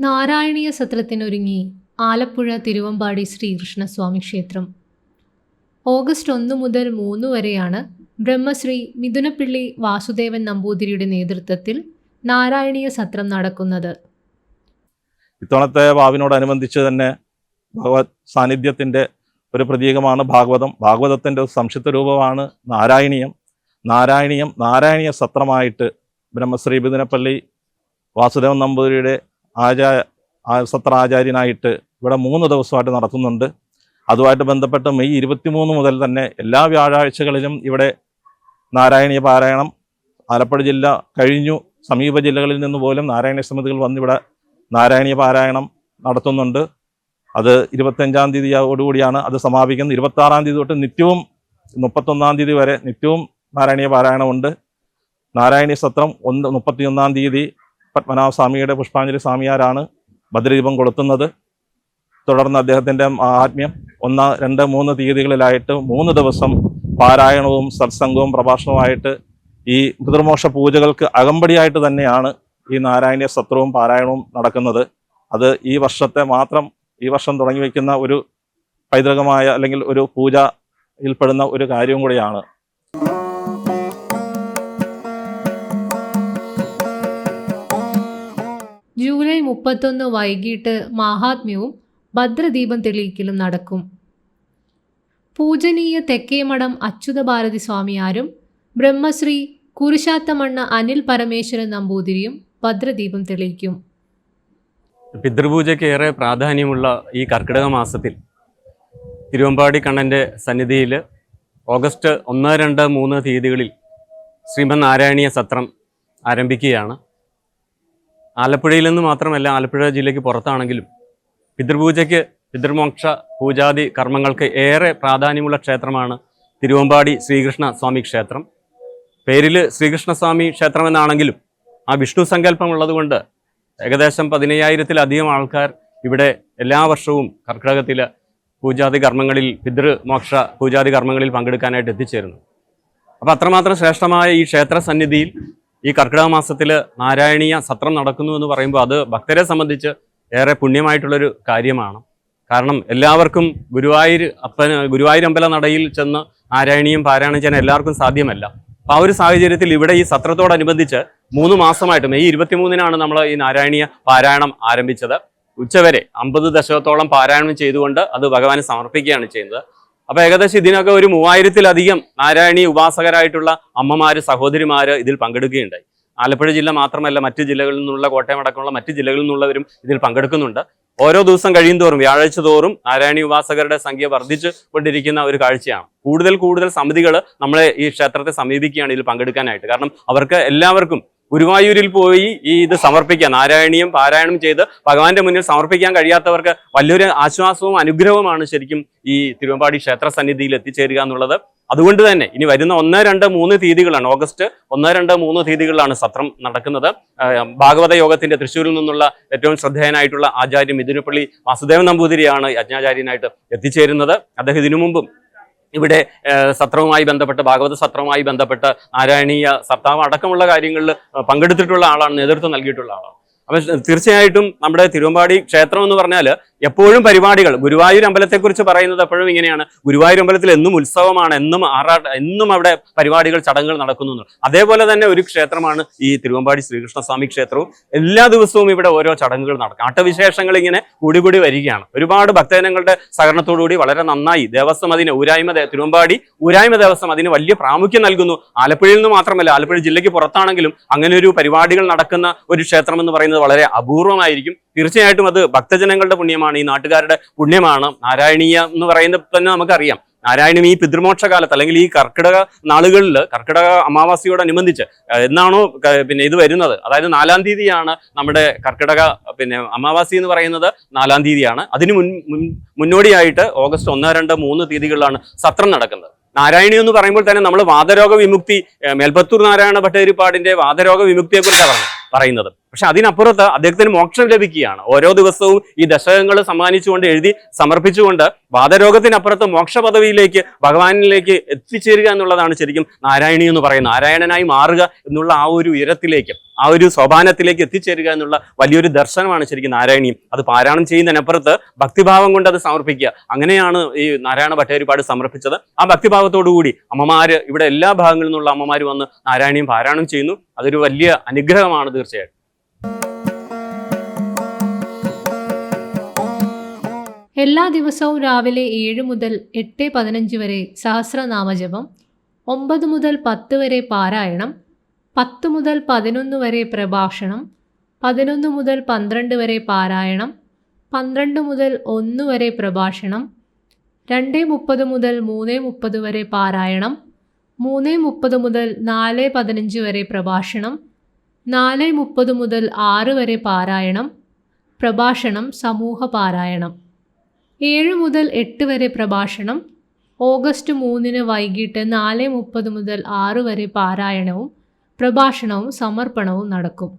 നാരായണീയ സത്രത്തിനൊരുങ്ങി ആലപ്പുഴ തിരുവമ്പാടി ശ്രീകൃഷ്ണസ്വാമി ക്ഷേത്രം. ഓഗസ്റ്റ് ഒന്ന് മുതൽ മൂന്ന് വരെയാണ് ബ്രഹ്മശ്രീ മിഥുനപ്പിള്ളി വാസുദേവൻ നമ്പൂതിരിയുടെ നേതൃത്വത്തിൽ നാരായണീയ സത്രം നടക്കുന്നത്. ഇത്തവണത്തെ വാവിനോടനുബന്ധിച്ച് തന്നെ ഭഗവത് സാന്നിധ്യത്തിന്റെ ഒരു പ്രതീകമാണ് ഭാഗവതം. ഭാഗവതത്തിന്റെ ഒരു സംക്ഷിപ്ത രൂപമാണ് നാരായണീയം. നാരായണീയം നാരായണീയ സത്രമായിട്ട് ബ്രഹ്മശ്രീ ബിദിനപ്പള്ളി വാസുദേവൻ നമ്പൂതിരിയുടെ ആചാര ആ- സത്രാചാര്യനായിട്ട് ഇവിടെ മൂന്ന് ദിവസമായിട്ട് നടത്തുന്നുണ്ട്. അതുമായിട്ട് ബന്ധപ്പെട്ട് മെയ് ഇരുപത്തിമൂന്ന് മുതൽ തന്നെ എല്ലാ വ്യാഴാഴ്ചകളിലും ഇവിടെ നാരായണീയ പാരായണം ആലപ്പുഴ ജില്ല കഴിഞ്ഞു. സമീപ ജില്ലകളിൽ നിന്ന് പോലും നാരായണീയ സമിതികൾ വന്നിവിടെ നാരായണീയ പാരായണം നടത്തുന്നുണ്ട്. അത് ഇരുപത്തഞ്ചാം തീയതിയോടുകൂടിയാണ് അത് സമാപിക്കുന്നത്. ഇരുപത്താറാം തീയതി തൊട്ട് നിത്യവും മുപ്പത്തൊന്നാം തീയതി വരെ നിത്യവും നാരായണീയ പാരായണമുണ്ട്. നാരായണീയ സത്രം ഒന്ന് മുപ്പത്തിയൊന്നാം തീയതി പത്മനാഭ സ്വാമിയുടെ പുഷ്പാഞ്ജലി സ്വാമിയാരാണ് ഭദ്രദീപം കൊളുത്തുന്നത്. തുടർന്ന് അദ്ദേഹത്തിന്റെ ആത്മ്യം ഒന്ന് രണ്ട് മൂന്ന് തീയതികളിലായിട്ട് മൂന്ന് ദിവസം പാരായണവും സത്സംഗവും പ്രഭാഷണവുമായിട്ട് ഈ പിതൃമോക്ഷ പൂജകൾക്ക് അകമ്പടിയായിട്ട് തന്നെയാണ് ഈ നാരായണീയ സത്രവും പാരായണവും നടക്കുന്നത്. അത് ഈ വർഷത്തെ മാത്രം ഈ വർഷം തുടങ്ങി വയ്ക്കുന്ന ഒരു പൈതൃകമായ അല്ലെങ്കിൽ ഒരു പൂജയിൽപ്പെടുന്ന ഒരു കാര്യവും കൂടിയാണ്. ജൂലൈ മുപ്പത്തൊന്ന് വൈകിട്ട് മാഹാത്മ്യവും ഭദ്രദീപം തെളിയിക്കലും നടക്കും. പൂജനീയ തെക്കേമഠം അച്യുത ഭാരതി സ്വാമിയാരും ബ്രഹ്മശ്രീ കുരിശാത്തമണ്ണ അനിൽ പരമേശ്വരൻ നമ്പൂതിരിയും ഭദ്രദീപം തെളിയിക്കും. പിതൃപൂജയ്ക്ക് ഏറെ പ്രാധാന്യമുള്ള ഈ കർക്കിടക മാസത്തിൽ തിരുവമ്പാടി കണ്ണന്റെ സന്നിധിയിൽ ഓഗസ്റ്റ് ഒന്ന് രണ്ട് മൂന്ന് തീയതികളിൽ ശ്രീമൻ നാരായണീയ സത്രം ആരംഭിക്കുകയാണ്. ആലപ്പുഴയിൽ നിന്ന് മാത്രമല്ല ആലപ്പുഴ ജില്ലയ്ക്ക് പുറത്താണെങ്കിലും പിതൃപൂജയ്ക്ക് പിതൃമോക്ഷ പൂജാതി കർമ്മങ്ങൾക്ക് ഏറെ പ്രാധാന്യമുള്ള ക്ഷേത്രമാണ് തിരുവമ്പാടി ശ്രീകൃഷ്ണ സ്വാമി ക്ഷേത്രം. പേരിൽ ശ്രീകൃഷ്ണസ്വാമി ക്ഷേത്രം എന്നാണെങ്കിലും ആ വിഷ്ണു സങ്കല്പം ഉള്ളതുകൊണ്ട് ഏകദേശം പതിനയ്യായിരത്തിലധികം ആൾക്കാർ ഇവിടെ എല്ലാ വർഷവും കർക്കിടകത്തിൽ പൂജാതി കർമ്മങ്ങളിൽ പിതൃമോക്ഷ പൂജാതി കർമ്മങ്ങളിൽ പങ്കെടുക്കാനായിട്ട് എത്തിച്ചേരുന്നു. അപ്പോൾ അത്രമാത്രം ശ്രേഷ്ഠമായ ഈ ക്ഷേത്ര സന്നിധിയിൽ ഈ കർക്കിടക മാസത്തിൽ നാരായണീയ സത്രം നടക്കുന്നു എന്ന് പറയുമ്പോൾ അത് ഭക്തരെ സംബന്ധിച്ച് ഏറെ പുണ്യമായിട്ടുള്ളൊരു കാര്യമാണ്. കാരണം എല്ലാവർക്കും ഗുരുവായൂർ അപ്പന് ഗുരുവായൂർ അമ്പല നടയിൽ ചെന്ന് നാരായണീയം പാരായണം ചെയ്യാൻ എല്ലാവർക്കും സാധ്യമല്ല. അപ്പോൾ ആ ഒരു സാഹചര്യത്തിൽ ഇവിടെ ഈ സത്രത്തോടനുബന്ധിച്ച് മൂന്ന് മാസമായിട്ട് മെയ് ഇരുപത്തിമൂന്നിനാണ് നമ്മൾ ഈ നാരായണീയ പാരായണം ആരംഭിച്ചത്. ഉച്ചവരെ അമ്പത് ദശകത്തോളം പാരായണം ചെയ്തുകൊണ്ട് അത് ഭഗവാന് സമർപ്പിക്കുകയാണ് ചെയ്യുന്നത്. അപ്പൊ ഏകദേശം ഇതിനൊക്കെ ഒരു മൂവായിരത്തിലധികം നാരായണി ഉപാസകരായിട്ടുള്ള അമ്മമാര് സഹോദരിമാര് ഇതിൽ പങ്കെടുക്കുകയുണ്ടായി. ആലപ്പുഴ ജില്ല മാത്രമല്ല മറ്റു ജില്ലകളിൽ നിന്നുള്ള കോട്ടയം അടക്കമുള്ള മറ്റു ജില്ലകളിൽ നിന്നുള്ളവരും ഇതിൽ പങ്കെടുക്കുന്നുണ്ട്. ഓരോ ദിവസം കഴിയും തോറും വ്യാഴാഴ്ച തോറും നാരായണി ഉപാസകരുടെ സംഖ്യ വർദ്ധിച്ചു കൊണ്ടിരിക്കുന്ന ഒരു കാഴ്ചയാണ്. കൂടുതൽ കൂടുതൽ സമിതികൾ നമ്മളെ ഈ ക്ഷേത്രത്തെ സമീപിക്കുകയാണ് ഇതിൽ പങ്കെടുക്കാനായിട്ട്. കാരണം അവർക്ക് എല്ലാവർക്കും ഗുരുവായൂരിൽ പോയി ഈ ഇത് സമർപ്പിക്കാൻ നാരായണീയം പാരായണം ചെയ്ത് ഭഗവാന്റെ മുന്നിൽ സമർപ്പിക്കാൻ കഴിയാത്തവർക്ക് വലിയൊരു ആശ്വാസവും അനുഗ്രഹവുമാണ് ശരിക്കും ഈ തിരുവമ്പാടി ക്ഷേത്ര സന്നിധിയിൽ എത്തിച്ചേരുക എന്നുള്ളത്. അതുകൊണ്ട് തന്നെ ഇനി വരുന്ന ഒന്ന് രണ്ട് മൂന്ന് തീയതികളാണ് ഓഗസ്റ്റ് ഒന്ന് രണ്ട് മൂന്ന് തീയതികളിലാണ് സത്രം നടക്കുന്നത്. ഭാഗവത യോഗത്തിന്റെ തൃശ്ശൂരിൽ നിന്നുള്ള ഏറ്റവും ശ്രദ്ധേയനായിട്ടുള്ള ആചാര്യ മിഥുനപ്പള്ളി വാസുദേവൻ നമ്പൂതിരിയാണ് യജ്ഞാചാര്യനായിട്ട് എത്തിച്ചേരുന്നത്. അദ്ദേഹം ഇതിനു മുമ്പും ഇവിടെ സത്രവുമായി ബന്ധപ്പെട്ട് ഭാഗവത സത്രവുമായി ബന്ധപ്പെട്ട് നാരായണീയ സർത്താവ് അടക്കമുള്ള കാര്യങ്ങളിൽ പങ്കെടുത്തിട്ടുള്ള ആളാണ് നേതൃത്വം നൽകിയിട്ടുള്ള ആളാണ്. അപ്പം തീർച്ചയായിട്ടും നമ്മുടെ തിരുവമ്പാടി ക്ഷേത്രം എന്ന് പറഞ്ഞാൽ എപ്പോഴും പരിപാടികൾ. ഗുരുവായൂർ അമ്പലത്തെക്കുറിച്ച് പറയുന്നത് എപ്പോഴും ഇങ്ങനെയാണ്. ഗുരുവായൂർ അമ്പലത്തിൽ എന്നും ഉത്സവമാണ് എന്നും ആറാട്ട് എന്നും അവിടെ പരിപാടികൾ ചടങ്ങുകൾ നടക്കുന്നു അതേപോലെ തന്നെ ഒരു ക്ഷേത്രമാണ് ഈ തിരുവമ്പാടി ശ്രീകൃഷ്ണസ്വാമി ക്ഷേത്രവും. എല്ലാ ദിവസവും ഇവിടെ ഓരോ ചടങ്ങുകൾ നടക്കും. ആട്ടവിശേഷങ്ങൾ ഇങ്ങനെ കൂടി കൂടി വരികയാണ്. ഒരുപാട് ഭക്തജനങ്ങളുടെ സഹകരണത്തോടുകൂടി വളരെ നന്നായി ദേവസ്വം അതിന് ഊരായ്മ തിരുവമ്പാടി ഊരായ്മ ദേവസ്വം അതിന് വലിയ പ്രാമുഖ്യം നൽകുന്നു. ആലപ്പുഴയിൽ നിന്ന് മാത്രമല്ല ആലപ്പുഴ ജില്ലയ്ക്ക് പുറത്താണെങ്കിലും അങ്ങനെ ഒരു പരിപാടികൾ നടക്കുന്ന ഒരു ക്ഷേത്രം എന്ന് പറയുന്നത് വളരെ അപൂർവമായിരിക്കും. തീർച്ചയായിട്ടും അത് ഭക്തജനങ്ങളുടെ പുണ്യമാണ്. ഈ നാട്ടുകാരുടെ പുണ്യമാണ്. നാരായണീയ എന്ന് പറയുന്നത് തന്നെ നമുക്കറിയാം. നാരായണം ഈ പിതൃമോക്ഷ കാലത്ത് അല്ലെങ്കിൽ ഈ കർക്കിടക നാളുകളിൽ കർക്കിടക അമാവാസിയോടനുബന്ധിച്ച് എന്നാണോ പിന്നെ ഇത് വരുന്നത്? അതായത് നാലാം തീയതിയാണ് നമ്മുടെ കർക്കിടക പിന്നെ അമാവാസി എന്ന് പറയുന്നത് നാലാം തീയതിയാണ്. അതിന് മുൻ മുന്നോടിയായിട്ട് ഓഗസ്റ്റ് ഒന്ന് രണ്ട് മൂന്ന് തീയതികളിലാണ് സത്രം നടക്കുന്നത്. നാരായണി എന്ന് പറയുമ്പോൾ തന്നെ നമ്മൾ വാതരോഗ വിമുക്തി മേൽപത്തൂർ നാരായണ ഭട്ടേരിപ്പാടിന്റെ വാതരോഗ വിമുക്തിയെ കുറിച്ചാണ് പറയുന്നത്. പക്ഷെ അതിനപ്പുറത്ത് അദ്ദേഹത്തിന് മോക്ഷം ലഭിക്കുകയാണ്. ഓരോ ദിവസവും ഈ ദശകങ്ങൾ സമ്മാനിച്ചുകൊണ്ട് എഴുതി സമർപ്പിച്ചുകൊണ്ട് വാദരോഗത്തിനപ്പുറത്ത് മോക്ഷ പദവിയിലേക്ക് ഭഗവാനിലേക്ക് എത്തിച്ചേരുക എന്നുള്ളതാണ് ശരിക്കും നാരായണി എന്ന് പറയുന്നത്. നാരായണനായി മാറുക എന്നുള്ള ആ ഒരു ഉയരത്തിലേക്ക് ആ ഒരു സോപാനത്തിലേക്ക് എത്തിച്ചേരുക എന്നുള്ള വലിയൊരു ദർശനമാണ് ശരിക്കും നാരായണിയും. അത് പാരായണം ചെയ്യുന്നതിനപ്പുറത്ത് ഭക്തിഭാവം കൊണ്ട് അത് സമർപ്പിക്കുക. അങ്ങനെയാണ് ഈ നാരായണ ഭട്ടേരിപ്പാട് സമർപ്പിച്ചത്. ആ ഭക്തിഭാവത്തോടുകൂടി അമ്മമാര് ഇവിടെ എല്ലാ ഭാഗങ്ങളിൽ നിന്നുള്ള അമ്മമാര് വന്ന് നാരായണീയം പാരായണം ചെയ്യുന്നു. അതൊരു വലിയ അനുഗ്രഹമാണ് തീർച്ചയായിട്ടും. എല്ലാ ദിവസവും രാവിലെ ഏഴ് മുതൽ എട്ട് പതിനഞ്ച് വരെ സഹസ്രനാമജപം ഒമ്പത് മുതൽ പത്ത് വരെ പാരായണം പത്ത് മുതൽ പതിനൊന്ന് വരെ പ്രഭാഷണം പതിനൊന്ന് മുതൽ പന്ത്രണ്ട് വരെ പാരായണം പന്ത്രണ്ട് മുതൽ ഒന്ന് വരെ പ്രഭാഷണം രണ്ട് മുപ്പത് മുതൽ മൂന്ന് മുപ്പത് വരെ പാരായണം മൂന്ന് മുപ്പത് മുതൽ നാല് പതിനഞ്ച് വരെ പ്രഭാഷണം നാല് മുപ്പത് മുതൽ ആറ് വരെ പാരായണം പ്രഭാഷണം സമൂഹ പാരായണം. ഏഴ് മുതൽ എട്ട് വരെ പ്രഭാഷണം ഓഗസ്റ്റ് മൂന്നിന് വൈകിട്ട് നാല് മുപ്പത് മുതൽ ആറ് വരെ പാരായണവും പ്രഭാഷണവും സമർപ്പണവും നടക്കും.